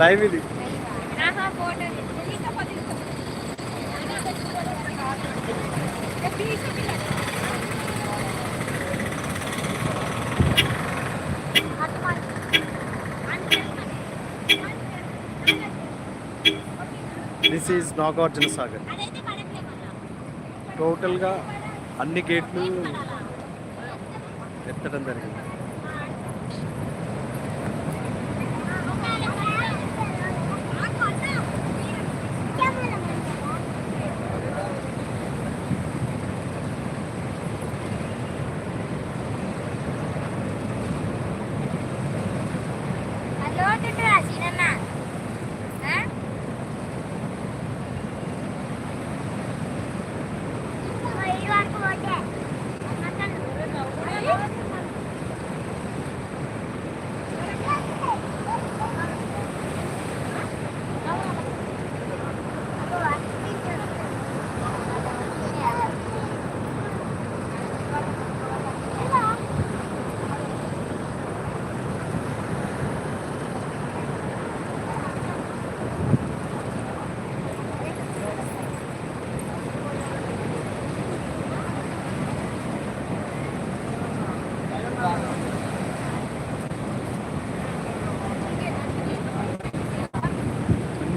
Live ఇది. This is Nagarjuna Sagar టోటల్గా అన్ని గేట్లు ఎత్తడం జరిగింది.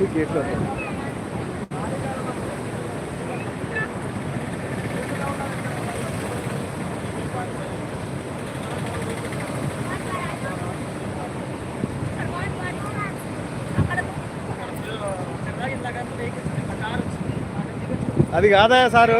ఉంది గేట్లు ఉన్నాయి. అది కాదా సారు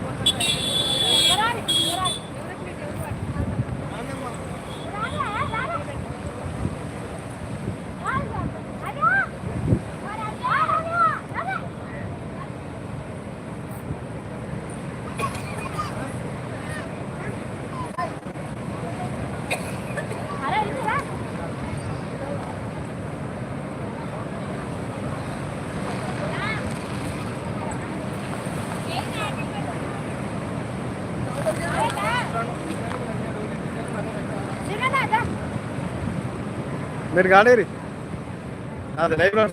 మీరు కాడేరి నాది లైవ్ లో-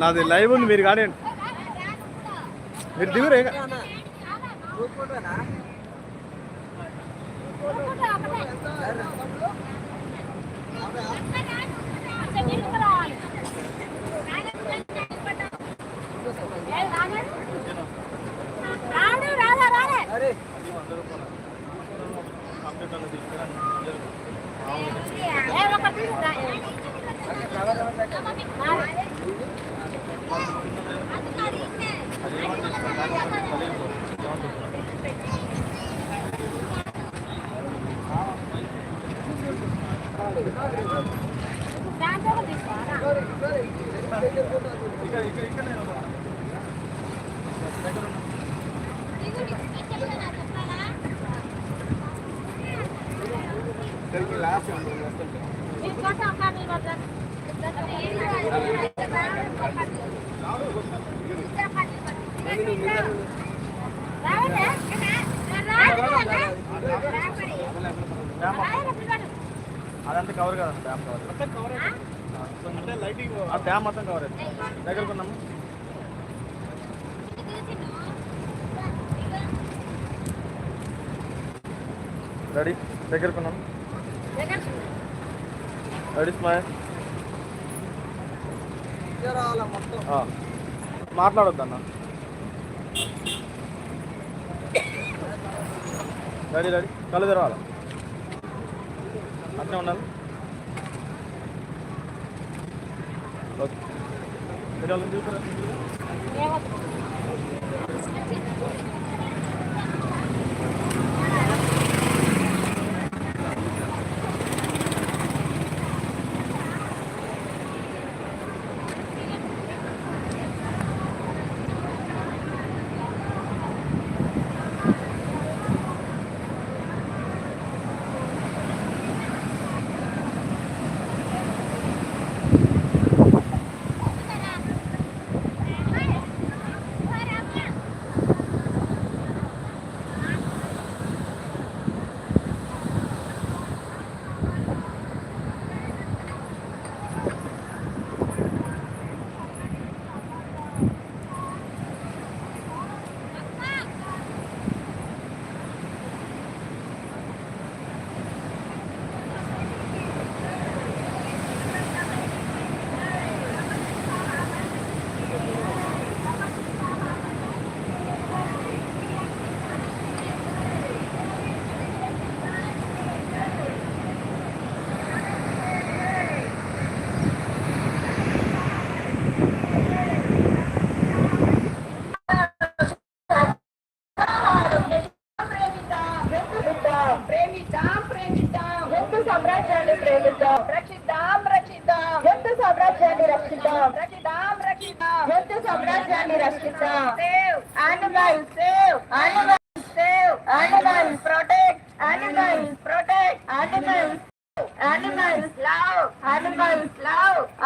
నాది లైవ్ ఉంది మీరు కాడేయండి మీరు దిగురే లాస్ట్ అదంతా కవర్ కదా డ్యామ్ కవర్ అంటే లైటింగ్ ఆ డ్యామ్ మొత్తం కవర్ అవుతుంది దగ్గరకు ఉన్నాము రెడీ దగ్గరకు ఉన్నాము రెడీ స్మైల్ మొత్తం మాట్లాడొద్దు అన్న రెడీ రెడీ. కళ్ళు తెరవాలి. అట్నే ఉండాలి. Okay.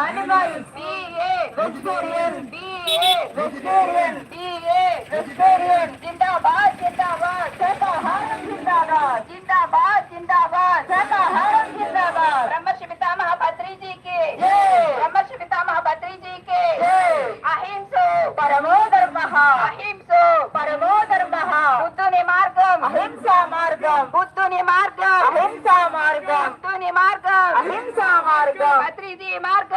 Animal be a vegetarian be a vegetarian be a vegetarian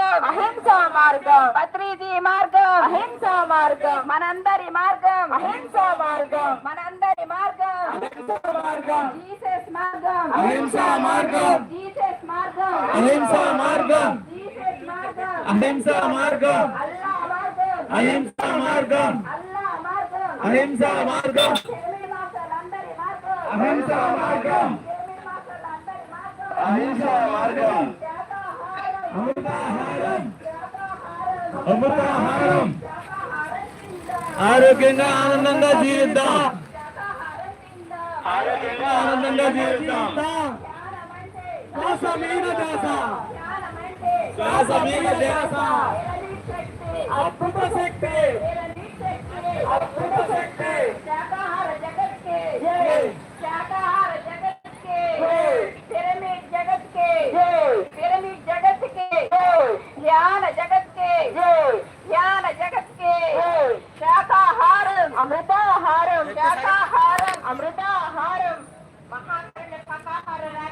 మార్గం అహింసా మార్గం పత్రిది మార్గం అహింసా మార్గం మనందరి మార్గం అహింసా మార్గం మనందరి మార్గం అహింసా మార్గం జీసస్ మార్గం అహింసా మార్గం జీసస్ మార్గం అహింసా మార్గం జీసస్ మార్గం అహింసా మార్గం అల్లా మార్గం అహింసా మార్గం అల్లా మార్గం అహింసా మార్గం చెమిడి మాటలందరి మార్గం అహింసా మార్గం చెమిడి మాటలందరి మార్గం అహింసా మార్గం శాకాహారం అమృతాహారం ఆరోగ్యంగా ఆనందంగా జీవిద్దాం ఆరోగ్యంగా ఆనందంగా జీవిద్దాం దాస మీద దాస దాస మీద దాస అద్భుత శక్తి అద్భుత శక్తి శాకాహార జగత్ కే శాకాహార జగత్ కే పిరమిడ్ జగత్ కే के। ज्ञान जगत के। ज्ञान जगत के। शाकाहारम। अमृताहारम। शाकाहारम। अमृताहारम। महाकर्ण शाकाहार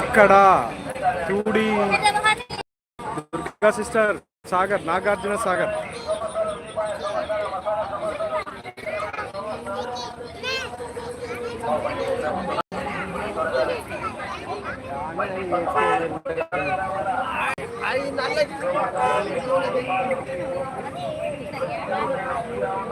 ఎక్కడ? చూడి. Durga sister Sagar Nagarjuna Sagar.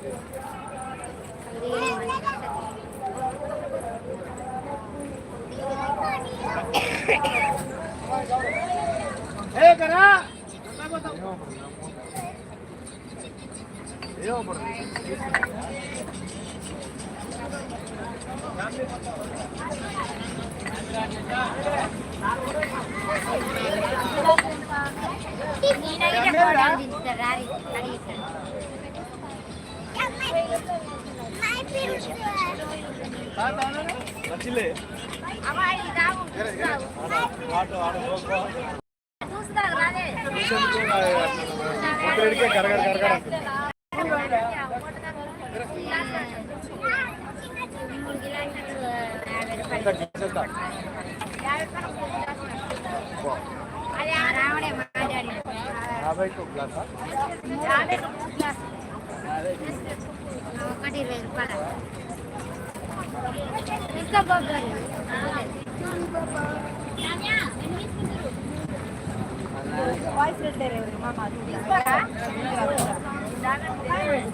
Hey, cara. Yo, por ನೀನಾಗಿ ರಾರಿ ಅಡಿಗೆ ఒకటి ఇరవై రూపాయలు ఇంకా బొబ్బరి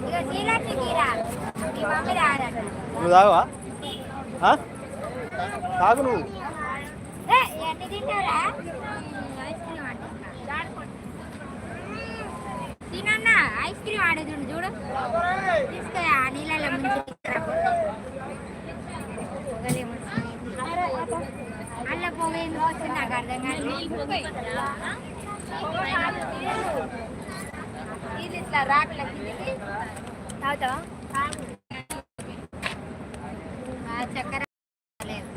ఇక నీలాంటి తీరా మీ మమ్మీ రాదట నువ్వు తాగవా ఆ? తాగు నువ్వు ఏ, ఎన్ని తింటారా ఐస్ క్రీమ్ అంట తినన్నా ఐస్ క్రీమ్ ఆడేది చూడు తీసుకో ఆ నీళ్ళలో ముందు అల్ల పొగ నాకు అర్థం కాదు ఇది ఇట్లా రాపిల కిందికి తాగుతావా చక్కెర లేదు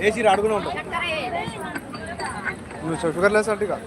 ఏసీ అడుగునే నువ్వు షుగర్ లెస్ అంటే కాదు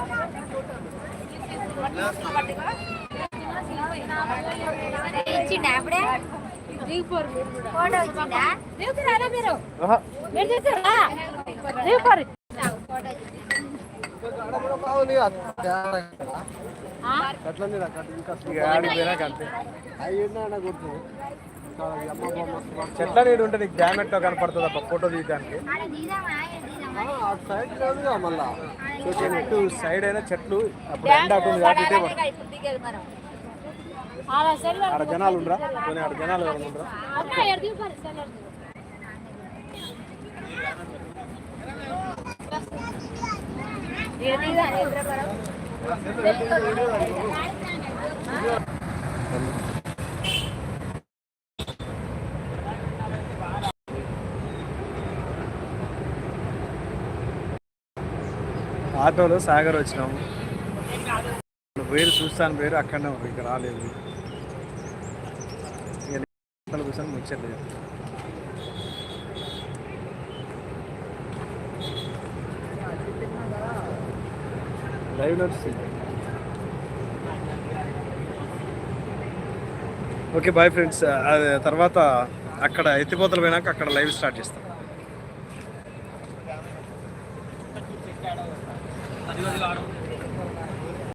ఇచ్చిండా అప్పుడే ఫోటో ఇచ్చిండా. మీరు చేస్తారా ఫోటో చెట్ల నీడు ఉంటే నీకు డ్యామేట్ కనపడుతుంది అబ్బా ఫోటో తీయడానికి సైడ్ అయినా చెట్లు అప్పుడు ఎండ కాబట్టి సెల్ ఆడ జనాలు ఉండరా? కొన్ని ఆడ జనాలు ఉండరా? ఆటోలో సాగర్ వచ్చినాము. వేరు చూస్తాను వేరు అక్కడనే ఇక ఇక్కడ రాలేదు. ఇక కూర్చొని ముచ్చట్లేదు. లైవ్ నడుస్తుంది ఓకే బాయ్ ఫ్రెండ్స్. తర్వాత అక్కడ ఎత్తిపోతలు పోయినాక అక్కడ లైవ్ స్టార్ట్ చేస్తాం.